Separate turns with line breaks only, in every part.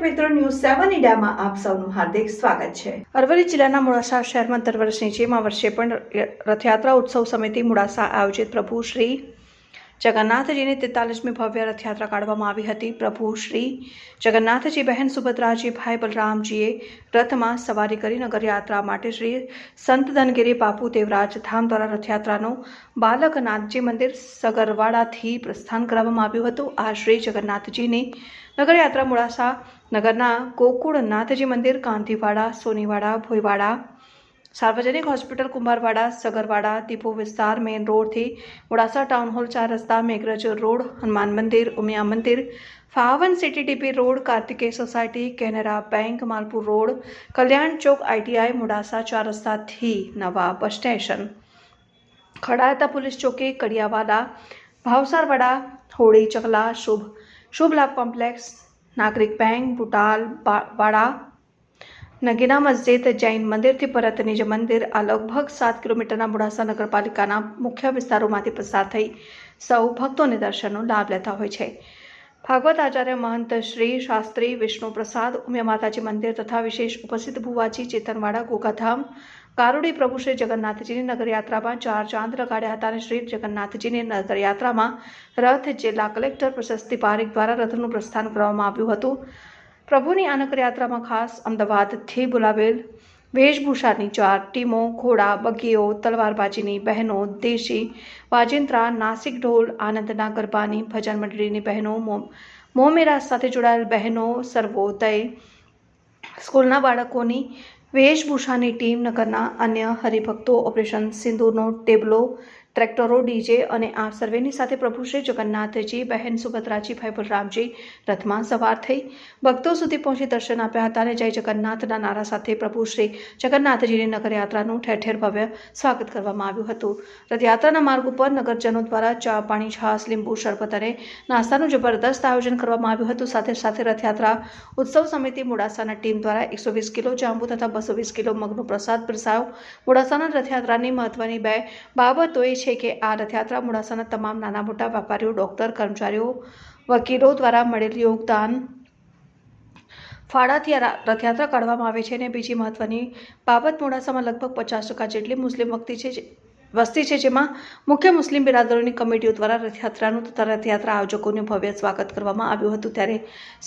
News સેવન ઇન્ડિયામાં આપ સૌનું હાર્દિક સ્વાગત છે. અરવલ્લી જિલ્લાના મોડાસા શહેરમાં દર વર્ષની જેમ વર્ષે પણ રથયાત્રા ઉત્સવ સમિતિ મોડાસા આયોજિત પ્રભુ શ્રી જગન્નાથજીની તેતાલીસમી ભવ્ય રથયાત્રા કાઢવામાં આવી હતી. પ્રભુ શ્રી જગન્નાથજી બહેન સુભદ્રાજી ભાઈ બલરામજીએ રથમાં સવારી કરી નગરયાત્રા માટે શ્રી સંત ધનગીરી બાપુ દેવરાજ ધામ દ્વારા રથયાત્રાનું બાલકનાથજી મંદિર સગરવાડાથી પ્રસ્થાન કરવામાં આવ્યું હતું. આ શ્રી જગન્નાથજીની નગરયાત્રા મોડાસા નગરના ગોકુળનાથજી મંદિર કાંતિવાડા સોનીવાડા ભોયવાડા સાર્વજનિક હોસ્પિટલ કુંભારવાડા સગરવાડા દીપો વિસ્તાર મેઇન રોડથી મોડાસા ટાઉન હોલ ચાર રસ્તા મેઘરજ રોડ હનુમાન મંદિર ઉમિયા મંદિર ફાવન city DP road Kartikeya society Canara bank Malpur road Kalyan Chowk ITI Modasa ચાર રસ્તાથી નવા બસ સ્ટેશન ખડાતા પોલીસ ચોકી કડિયાવાડા ભાવસારવાડા હોળી ચકલા શુભ શુભ લાભ કોમ્પ્લેક્સ નાગરિક બેંક બુટાલ બા- વાડા, નગીના મસ્જિદ, જૈન મંદિરથી પરત નિજ મંદિર, આ લગભગ સાત કિલોમીટરના મોડાસા નગરપાલિકાના મુખ્ય વિસ્તારોમાંથી પસાર થઈ સૌ ભક્તોને દર્શનનો લાભ લેતા હોય છે. ભાગવત આચાર્ય મહંત શ્રી શાસ્ત્રી વિષ્ણુ પ્રસાદ ઉમિયા માતાજી મંદિર તથા વિશેષ ઉપસ્થિત ભુવાજી ચેતનવાડા ગોગાધામ કારોડી પ્રભુ શ્રી જગન્નાથજીની નગરયાત્રામાં ચાર ચાંદ લગાડ્યા હતા અને શ્રી જગન્નાથજીની નગરયાત્રામાં રથ જિલ્લા કલેક્ટર પ્રશસ્તિ પારીખ દ્વારા રથનું પ્રસ્થાન કરવામાં આવ્યું હતું. પ્રભુની આ નગરયાત્રામાં ખાસ અમદાવાદથી બોલાવેલ વેશભૂષાની ચાર ટીમો, ઘોડા, બગીઓ, તલવારબાજીની બહેનો, દેશી વાજિંત્રા, નાસિક ઢોલ, આનંદના ગરબાની ભજન મંડળીની બહેનો મોમેરા સાથે જોડાયેલ બહેનો, સર્વોદય સ્કૂલના બાળકોની વેશભૂષાની ટીમ નગરના અન્ય હરિભક્તો ઓપરેશન સિંદૂરનો ટેબલો ટ્રેક્ટરો, ડીજે અને આ સર્વેની સાથે પ્રભુ શ્રી જગન્નાથજી, બહેન સુભદ્રાજી ભાઈ બલરામજી રથમાં સવાર થઈ ભક્તો સુધી પહોંચી દર્શન આપ્યા હતા અને જય જગન્નાથના નારા સાથે પ્રભુ શ્રી જગન્નાથજીની નગરયાત્રાનું ઠેર ઠેર ભવ્ય સ્વાગત કરવામાં આવ્યું હતું. રથયાત્રાના માર્ગ ઉપર નગરજનો દ્વારા ચા, પાણી છાસ લીંબુ, શરબત અને નાસ્તાનું જબરદસ્ત આયોજન કરવામાં આવ્યું હતું. સાથે સાથે રથયાત્રા ઉત્સવ સમિતિ મોડાસાના ટીમ દ્વારા એકસો વીસ કિલો જાંબુ તથા બસો વીસ કિલો મગનો પ્રસાદ પીરસાયો મોડાસાના રથયાત્રાની મહત્વની બે બાબતો એ છે કે આ રથયાત્રા મોડાસાના તમામ નાના મોટા વેપારીઓ, ડોક્ટર, કર્મચારીઓ, વકીલો દ્વારા મળેલ યોગદાન ફાળાથી રથયાત્રા કાઢવામાં આવે છે અને બીજી મહત્વની બાબત મોડાસામાં લગભગ પચાસ ટકા જેટલી મુસ્લિમ વસ્તી છે વસ્તી છે જેમાં મુખ્ય મુસ્લિમ બિરાદરોની કમિટીઓ દ્વારા રથયાત્રાનું તથા રથયાત્રા આયોજકોનું ભવ્ય સ્વાગત કરવામાં આવ્યું હતું ત્યારે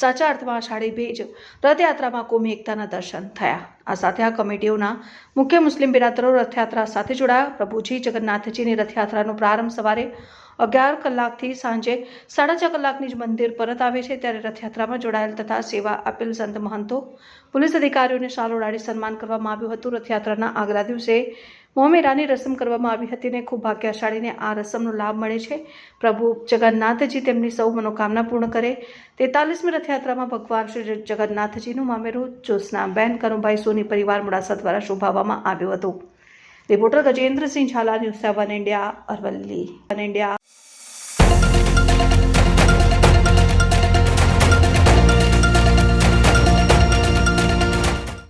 સાચા અર્થમાં આષાઢી બીજ રથયાત્રામાં કોમી એકતાના દર્શન થયા. આ સાથે આ કમિટીઓના મુખ્ય મુસ્લિમ બિરાદરો રથયાત્રા સાથે જોડાયા. પ્રભુજી જગન્નાથજીની રથયાત્રાનો પ્રારંભ સવારે અગિયાર કલાકથી સાંજે સાડા છ કલાકની જ મંદિર પરત આવે છે ત્યારે રથયાત્રામાં જોડાયેલ તથા સેવા આપેલ સંત મહંતો, પોલીસ અધિકારીઓને શાલ ઉડાડી સન્માન કરવામાં આવ્યું હતું. રથયાત્રાના આગલા દિવસે મોમેરાની રસમ કરવામાં આવી હતી અને ખૂબ ભાગ્યશાળીને આ રસમનો લાભ મળે છે. પ્રભુ જગન્નાથજી તેમની સૌ મનોકામના પૂર્ણ કરે. તેતાલીસમી રથયાત્રામાં ભગવાન શ્રી જગન્નાથજીનું મામેરું બેન કરુભાઈ સોની પરિવાર મોડાસા દ્વારા શોભાવવામાં આવ્યું હતું. Reporter Gajendrasinh Zala, news seven India, Aravalli. One India